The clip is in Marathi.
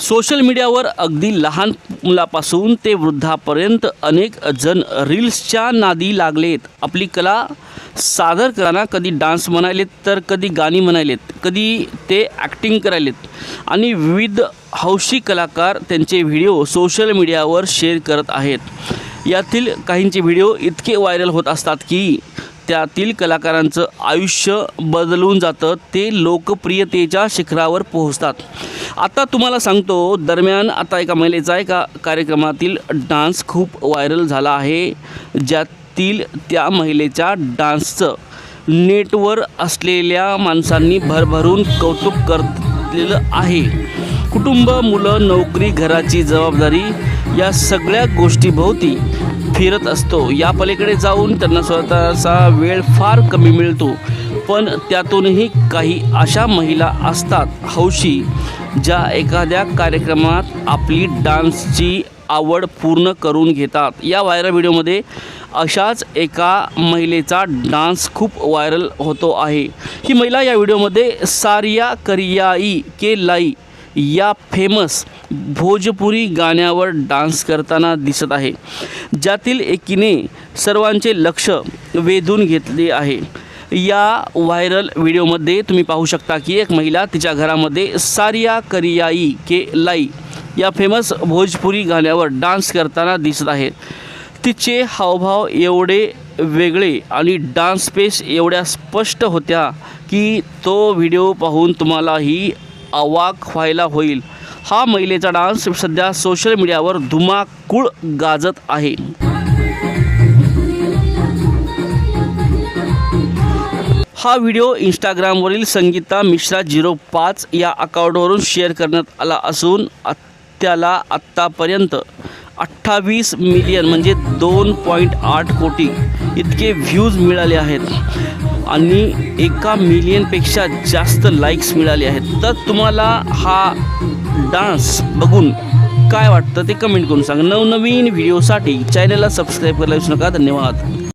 सोशल मीडियावर अगदी लहान मुलापासून ते वृद्धापर्यंत अनेक जण रील्सच्या नादी लागलेत. आपली कला सादर करताना कधी डान्स म्हणायलेत तर कधी गाणी म्हणायलेत कधी ते ॲक्टिंग करायलेत. आणि विविध हौशी कलाकार त्यांचे व्हिडिओ सोशल मीडियावर शेअर करत आहेत. यातील काहींचे व्हिडिओ इतके व्हायरल होत असतात की त्यातील कलाकारांचं आयुष्य बदलून जातं ते लोकप्रियतेच्या शिखरावर पोहोचतात. आता तुम्हाला सांगतो दरम्यान आता एका महिलेचा एका कार्यक्रमातील डान्स खूप व्हायरल झाला आहे ज्यातील त्या महिलेच्या डान्सचं नेटवर असलेल्या माणसांनी भरभरून कौतुक करलेलं आहे. कुटुंब मुलं नोकरी घराची जबाबदारी या सगळ्या गोष्टीभोवती फिरत असतो. या पलीकडे जाऊन त्यांना स्वतःचा वेळ फार कमी मिळतो. पण त्यातूनही काही अशा महिला असतात हौशी ज्या एखाद्या कार्यक्रमात आपली डान्सची आवड पूर्ण करून घेतात. या व्हायरल व्हिडिओमध्ये अशाच एका महिलेचा डान्स खूप व्हायरल होतो आहे. ही महिला या व्हिडिओमध्ये सारिया करियाई के लाई या फेमस भोजपुरी गाण्यावर डान्स करताना दिसत आहे. ज्यातील एकीने सर्वांचे लक्ष वेधून घेतले आहे. या व्हायरल व्हिडिओमध्ये तुम्ही पाहू शकता की एक महिला तिच्या घरामध्ये सारिया करियाई के लाई या फेमस भोजपुरी गाण्यावर डान्स करताना दिसत आहे. तिचे हावभाव एवढे वेगळे आणि डान्स पेस एवढ्या स्पष्ट होत्या की तो व्हिडिओ पाहून तुम्हालाही अवाक व्हायला होईल. हा महिलेचा डान्स सध्या सोशल मीडियावर धुमाकूळ गाजत आहे. हा व्हिडिओ इंस्टाग्रामवरील संगीता मिश्रा झिरो पाच या अकाउंटवरून शेअर करण्यात आला असून त्याला आत्तापर्यंत अठ्ठावीस मिलियन म्हणजे दोन पॉईंट आठ कोटी इतके व्ह्यूज मिळाले आहेत. आणि एका मिलियनपेक्षा जास्त लाईक्स मिळाले आहेत. तर तुम्हाला हा डान्स बघून काय वाटतं ते कमेंट करून सांगा. नवनवीन व्हिडिओसाठी चॅनलला सबस्क्राईब करायला विसरू नका. धन्यवाद.